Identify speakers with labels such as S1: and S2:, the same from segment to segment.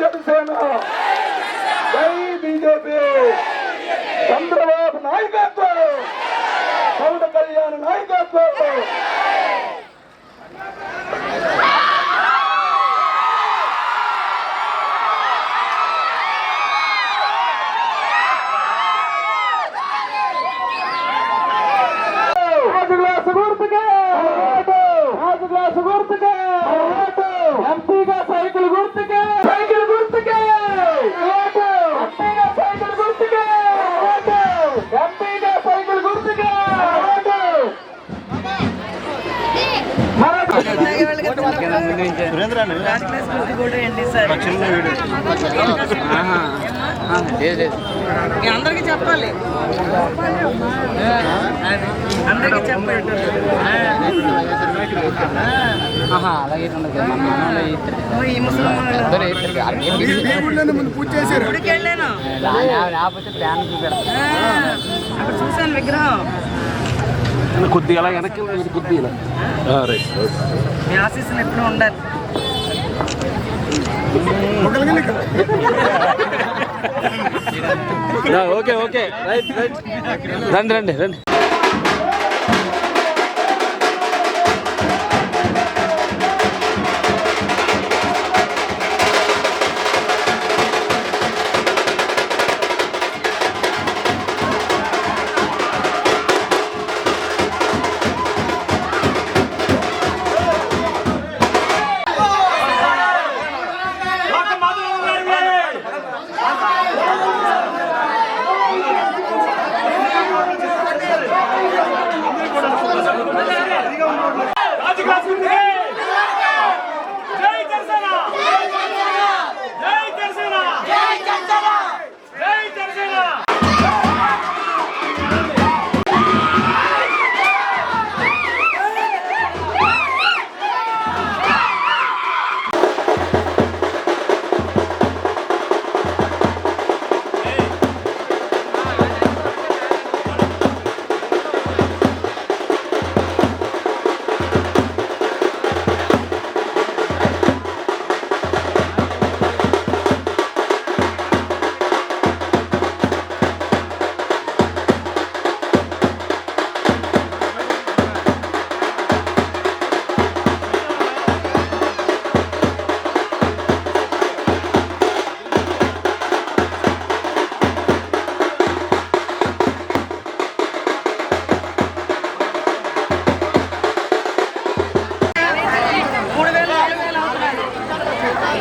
S1: జనసేన. జై బీజేపీ. చంద్రబాబు నాయకత్వం. పవన్ కళ్యాణ్ నాయకత్వం.
S2: అందరికీ చెప్పాలి అందరికీ చెప్పాలి
S3: అలాగే
S2: ఈ
S3: లేకపోతే
S2: అక్కడ చూశాను విగ్రహం
S1: కొద్దిగా అలా వెనక్కి కొద్దిగా
S2: మీ ఆశీస్సులు ఎప్పుడు ఉండాలి.
S1: Okay okay. Right right. రండి రండి రండి.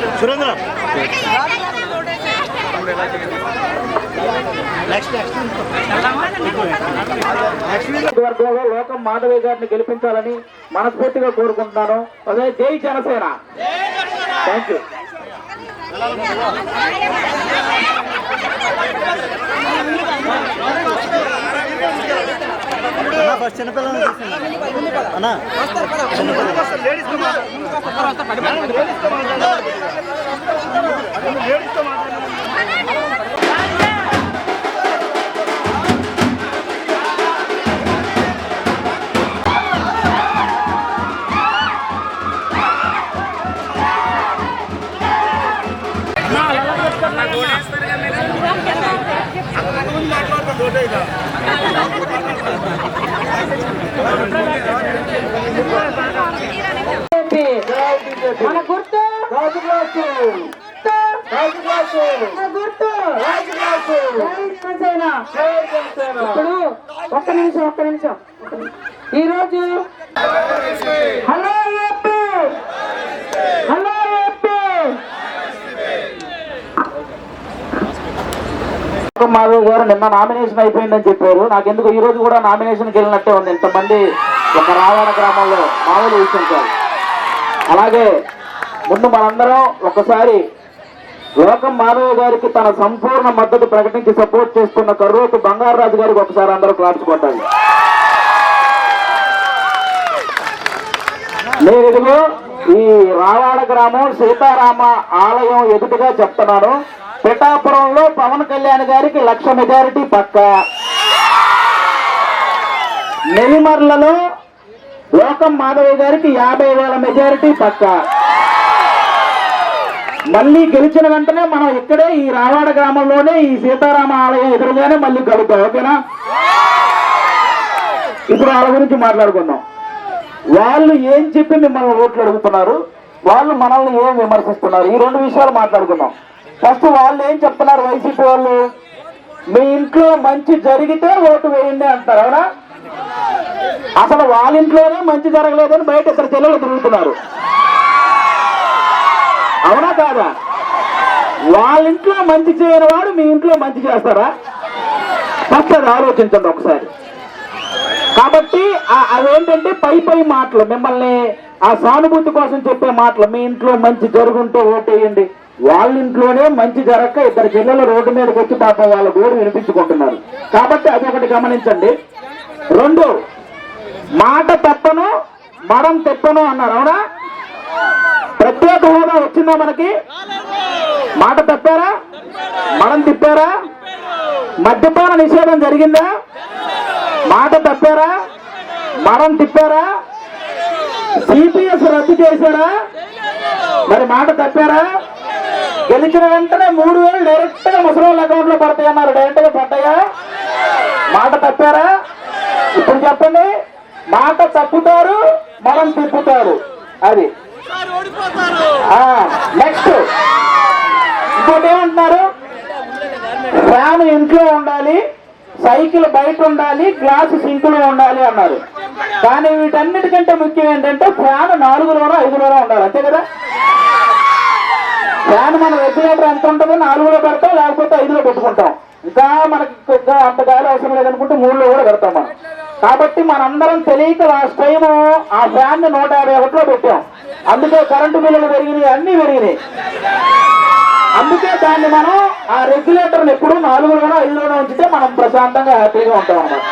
S2: అవుతున్నాయి
S1: వర్గంలో లోకం మాధవయ్య గారిని గెలిపించాలని మనస్ఫూర్తిగా కోరుకుంటున్నాను. అదే జై జనసేన. థ్యాంక్ యూ చిన్నపిల్లలు అన్నా.
S4: లేడీస్తో మాట్లాడాలి మన గుర్తు
S1: రాజు గ్లాసు రాజు గ్లాసు
S4: మన గుర్తు
S1: రాజు గ్లాసు
S4: జై జనసేన
S1: జై జనసేన
S4: ఇప్పుడు ఒక్క నిమిషం ఒక్క నిమిషం ఈ రోజు హలో ఏపీ హలో
S1: మాధవ్ గారు నిన్న నామినేషన్ అయిపోయిందని చెప్పారు. నాకెందుకు ఈ రోజు కూడా నామినేషన్కి వెళ్ళినట్టే ఉంది. ఇంతమంది ఒక రావణ గ్రామంలో మామూలు విషయం కాదు. అలాగే ముందు మనందరం ఒకసారి లోకం మాధవ్ గారికి తన సంపూర్ణ మద్దతు ప్రకటించి సపోర్ట్ చేస్తున్న కర్రోకు బంగారరాజు గారికి ఒకసారి అందరూ క్లాప్స్ కొట్టాలి. నేను ఈ రావాడ గ్రామం సీతారామ ఆలయం ఎదుటిగా చెప్తున్నాను. పిఠాపురంలో పవన్ కళ్యాణ్ గారికి లక్ష మెజారిటీ పక్క. నెల్లిమర్లలో లోకం మాధవి గారికి యాభై వేల మెజారిటీ పక్క. మళ్ళీ గెలిచిన వెంటనే మనం ఇక్కడే ఈ రావాడ గ్రామంలోనే ఈ సీతారామ ఆలయం ఎదురుగానే మళ్ళీ కలుగుతాం ఓకేనా? ఇప్పుడు వాళ్ళ గురించి మాట్లాడుకుందాం. వాళ్ళు ఏం చెప్పి మిమ్మల్ని ఓట్లు అడుగుతున్నారు? వాళ్ళు మనల్ని ఏం విమర్శిస్తున్నారు? ఈ రెండు విషయాలు మాట్లాడుకుందాం. ఫస్ట్ వాళ్ళు ఏం చెప్తున్నారు వైసీపీ వాళ్ళు? మీ ఇంట్లో మంచి జరిగితే ఓటు వేయండి అంటారు అవునా? అసలు వాళ్ళ ఇంట్లోనే మంచి జరగలేదని బయట ఇద్దరు చెల్లెలు తిరుగుతున్నారు. అవునా కాదా? వాళ్ళ ఇంట్లో మంచి చేయని వాడు మీ ఇంట్లో మంచి చేస్తారా? ఫస్ట్ అది ఆలోచించండి ఒకసారి. కాబట్టి అదేంటంటే అవేంటంటే పై పై మాటలు మిమ్మల్ని ఆ సానుభూతి కోసం చెప్పే మాటలు మీ ఇంట్లో మంచి జరుగుంటే ఓటేయండి వాళ్ళ ఇంట్లోనే మంచి జరక్క ఇద్దరు పిల్లలు రోడ్డు మీదకి వచ్చి పాపం వాళ్ళ గోరు వినిపించుకుంటున్నారు. కాబట్టి అది ఒకటి గమనించండి. రెండు మాట తప్పను మడం తెప్పను అన్నారు. అవునా? ప్రత్యేక హోదా వచ్చిందా మనకి? మాట తప్పారా? మడం తిప్పారా? మద్యపాన నిషేధం జరిగిందా? మాట తప్పారా? మడం తిప్పారా? సిపిఎస్ రద్దు చేశారా? మరి మాట తప్పారా? గెలిచిన వెంటనే మూడు వేలు డైరెక్ట్గా ముసలి అకౌంట్లో పడతాయి అన్నారు. డైరెక్ట్గా పడ్డాయా? మాట తప్పారా? ఇప్పుడు చెప్పండి. మాట తప్పుతారు మనం తిప్పుతారు. అది. నెక్స్ట్ ఇంకోటి ఏమంటున్నారు? ఫ్యాన్ ఇంట్లో ఉండాలి సైకిల్ బయట ఉండాలి గ్లాస్ సింకులో ఉండాలి అన్నారు. కానీ వీటన్నిటికంటే ముఖ్యం ఏంటంటే ఫ్యాన్ నాలుగులోనో ఐదులోనో ఉండాలి. అంతే కదా? ఫ్యాన్ మన రెగ్యులేటర్ ఎంత ఉంటుందో నాలుగులో పెడతాం లేకపోతే ఐదులో పెట్టుకుంటాం. ఇంకా మనకి ఇంకా అంత గాలి అవసరం లేదనుకుంటే మూడులో కూడా పెడతాం మనం. కాబట్టి మనందరం తెలియక లాస్ట్ టైం ఆ ఫ్యాన్ని నూట యాభై ఒకటిలో పెట్టాం. అందుకే కరెంటు బిల్లులు పెరిగినాయి అన్ని పెరిగినాయి. అందుకే దాన్ని మనం ఆ రెగ్యులేటర్ ఎప్పుడు నాలుగులోనో ఐదులోనో ఉంచితే మనం ప్రశాంతంగా హ్యాపీగా ఉంటాం అన్నమాట.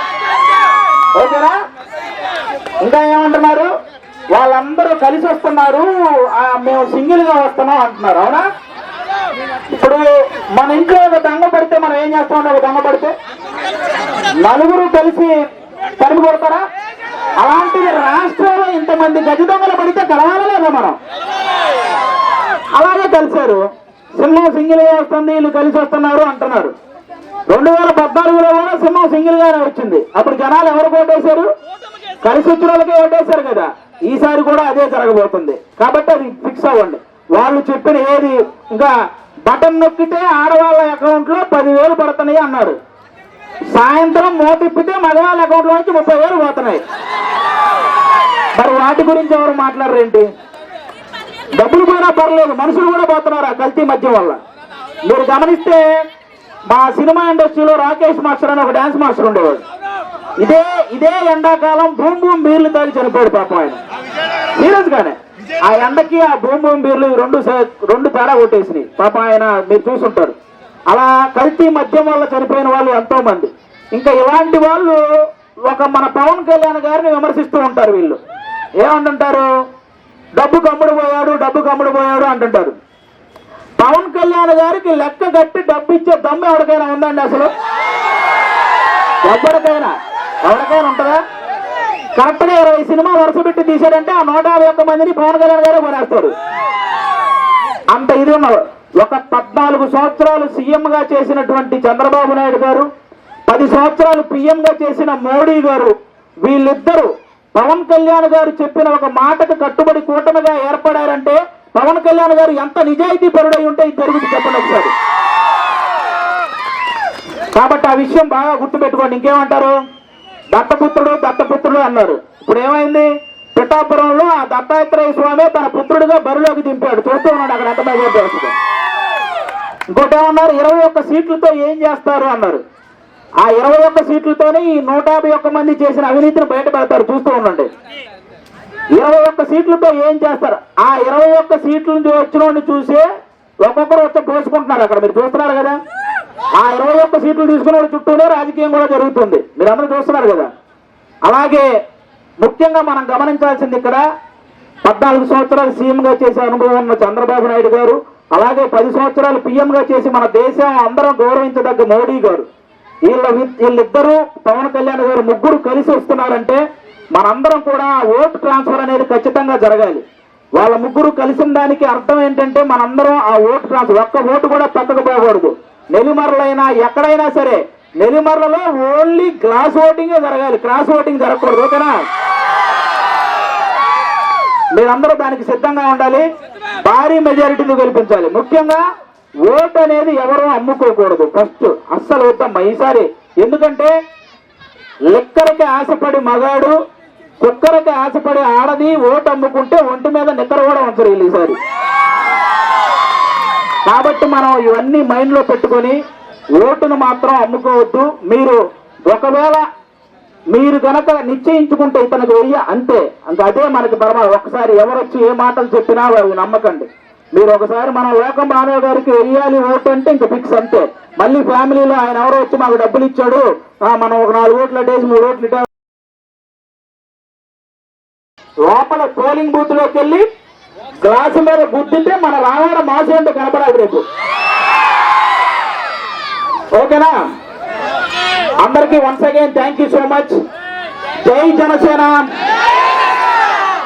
S1: ఓకేనా? ఇంకా ఏమంటున్నారు? వాళ్ళందరూ కలిసి వస్తున్నారు. మేము సింగిల్గా వస్తున్నాం అంటున్నారు. అవునా? ఇప్పుడు మన ఇంట్లో ఒక దొంగ పడితే మనం ఏం చేస్తాం? ఒక దొంగ పడితే నలుగురు కలిసి తరిమి కొడతారా? అలాంటిది రాష్ట్రంలో ఇంతమంది గజ దొంగలు పడితే కలవాలా లేదా మనం? అలాగే కలిశారు. సింహం సింగిల్గా వస్తుంది వీళ్ళు కలిసి వస్తున్నారు అంటున్నారు. రెండు వేల పద్నాలుగులో కూడా సింహం సింగిల్ గానే వచ్చింది. అప్పుడు జనాలు ఎవరు ఓటేశారు కలిసి వచ్చిన వాళ్ళకే ఓటేశారు కదా. ఈసారి కూడా అదే జరగబోతుంది. కాబట్టి అది ఫిక్స్ అవ్వండి. వాళ్ళు చెప్పిన ఏది ఇంకా బటన్ నొక్కితే ఆడవాళ్ళ అకౌంట్లో పదివేలు పడుతున్నాయి అన్నారు. సాయంత్రం మోతిప్పితే మగవాళ్ళ అకౌంట్లోకి నుంచి ముప్పై వేలు పోతున్నాయి. మరి వాటి గురించి ఎవరు మాట్లాడరేంటి డబ్బులు పోయినా పర్లేదు మనుషులు కూడా పోతున్నారు ఆ కల్తీ మద్యం వల్ల. మీరు గమనిస్తే మా సినిమా ఇండస్ట్రీలో రాకేష్ మాస్టర్ అని ఒక డ్యాన్స్ మాస్టర్ ఉండేవాడు. ఇదే ఇదే ఎండాకాలం భూమి భూమి బీర్లు తాగి చనిపోయాడు పాపం ఆయన. సీరియస్ గానే. ఆ ఎండకి ఆ భూమి బీర్లు రెండు రెండు తేడా కొట్టేసినాయి. పాప ఆయన మీరు చూసుంటారు. అలా కల్తీ మద్యం వల్ల చనిపోయిన వాళ్ళు ఎంతో మంది ఇంకా ఇలాంటి వాళ్ళు ఒక మన పవన్ కళ్యాణ్ గారిని విమర్శిస్తూ ఉంటారు వీళ్ళు. ఏమంటుంటారు? డబ్బు కమ్ముడు పోయాడు డబ్బు కమ్ముడు పోయాడు అంటుంటారు. పవన్ కళ్యాణ్ గారికి లెక్క కట్టి డబ్బు ఇచ్చే దమ్ము ఎవరికైనా ఉందండి అసలు? ఎవరికైనా? ఎవరికైనా ఉంటుందా? కరెక్ట్గా ఇరవై సినిమా వరుస పెట్టి తీశాడంటే ఆ నూట యాభై ఒక్క మందిని పవన్ కళ్యాణ్ గారే కొనేస్తారు. అంత ఇది ఉన్నారు ఒక పద్నాలుగు సంవత్సరాలు సీఎం గా చేసినటువంటి చంద్రబాబు నాయుడు గారు పది సంవత్సరాలు పిఎంగా చేసిన మోడీ గారు వీళ్ళిద్దరూ పవన్ కళ్యాణ్ గారు చెప్పిన ఒక మాటకు కట్టుబడి కూటమిగా ఏర్పడారంటే పవన్ కళ్యాణ్ గారు ఎంత నిజాయితీ పరుడై ఉంటే ఇది జరుగుతుంది చెప్పండి ఒకసారి. కాబట్టి ఆ విషయం బాగా గుర్తుపెట్టుకోండి. ఇంకేమంటారు? దత్తపుత్రుడు దత్తపుత్రుడు అన్నారు. ఇప్పుడు ఏమైంది? పిఠాపురంలో ఆ దత్తాత్రేయ స్వామి తన పుత్రుడిగా బరిలోకి దింపాడు. చూస్తూ ఉన్నాడు అక్కడ ఎంత మెజార్టీ ఇంకోటి ఏమన్నారు? ఇరవై ఒక్క సీట్లతో ఏం చేస్తారు అన్నారు. ఆ ఇరవై ఒక్క సీట్లతోనే ఈ నూట యాభై ఒక్క మంది చేసిన అవినీతిని బయట పెడతారు చూస్తూ ఉండండి. ఇరవై ఒక్క సీట్లతో ఏం చేస్తారు? ఆ ఇరవై ఒక్క సీట్ల నుంచి వచ్చిన చూసే ఒక్కొక్కరు వచ్చి పోసుకుంటున్నారు అక్కడ. మీరు చూస్తున్నారు కదా? ఆ ఇరవై ఒక్క సీట్లు తీసుకున్న చుట్టూనే రాజకీయం కూడా జరుగుతుంది. మీరు అందరూ చూస్తున్నారు కదా. అలాగే ముఖ్యంగా మనం గమనించాల్సింది ఇక్కడ పద్నాలుగు సంవత్సరాలు సీఎంగా చేసే అనుభవం ఉన్న చంద్రబాబు నాయుడు గారు అలాగే పది సంవత్సరాలు పిఎంగా చేసి మన దేశం అందరం గౌరవించదగ్గ మోడీ గారు. వీళ్ళ వీళ్ళిద్దరూ పవన్ కళ్యాణ్ గారు ముగ్గురు కలిసి వస్తున్నారంటే మనందరం కూడా ఓటు ట్రాన్స్ఫర్ అనేది ఖచ్చితంగా జరగాలి. వాళ్ళ ముగ్గురు కలిసిన దానికి అర్థం ఏంటంటే మనందరం ఆ ఓటు ట్రాన్స్ఫర్ ఒక్క ఓటు కూడా పక్కకు పోకూడదు. నెల్లిమర్లైనా ఎక్కడైనా సరే నెల్లిమర్లలో ఓన్లీ గ్లాస్ ఓటింగ్ జరగాలి. క్రాస్ ఓటింగ్ జరగకూడదు ఓకేనా? మీరందరూ దానికి సిద్ధంగా ఉండాలి. భారీ మెజారిటీని గెలిపించాలి. ముఖ్యంగా ఓటు అనేది ఎవరూ అమ్ముకోకూడదు. ఫస్ట్ అస్సలు వద్దమ్మా ఈసారి. ఎందుకంటే లిక్కరకి ఆశపడి మగాడు కుక్కరకి ఆశపడి ఆడది ఓటు అమ్ముకుంటే ఒంటి మీద నిక్కర కూడా ఉంచరు వీళ్ళు ఈసారి. కాబట్టి మనం ఇవన్నీ మైండ్లో పెట్టుకొని ఓటును మాత్రం అమ్ముకోవద్దు. మీరు ఒకవేళ మీరు కనుక నిశ్చయించుకుంటే ఇతనికి వెయ్య అంతే. అంత అదే మనకి పరమ ఒకసారి ఎవరొచ్చి ఏ మాటలు చెప్పినా అవి నమ్మకండి. మీరు ఒకసారి మన లోకం మాధవ్ గారికి వెయ్యాలి ఓటు అంటే ఇంక ఫిక్స్ అంతే. మళ్ళీ ఫ్యామిలీలో ఆయన ఎవరో వచ్చి మాకు డబ్బులు ఇచ్చాడు. మనం ఒక నాలుగు ఓట్లు అట్టేసి మూడు ఓట్లు లోపల పోలింగ్ బూత్లోకి వెళ్ళి గ్లాసు మీద గుర్తుంటే మన రావాడ మాసేంటో కనపడాలి రేపు. ఓకేనా? అందరికీ once again thank you so much Jai Janasena.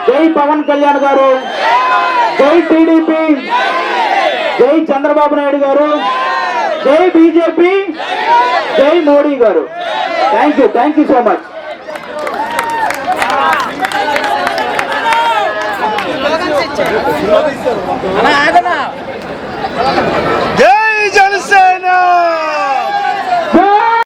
S1: Jai Pawan Kalyan గారు. జై టీడీపీ. జై చంద్రబాబు నాయుడు గారు. జై బీజేపీ. జై మోడీ గారు. Thank you thank you so much
S5: జై జనసేన!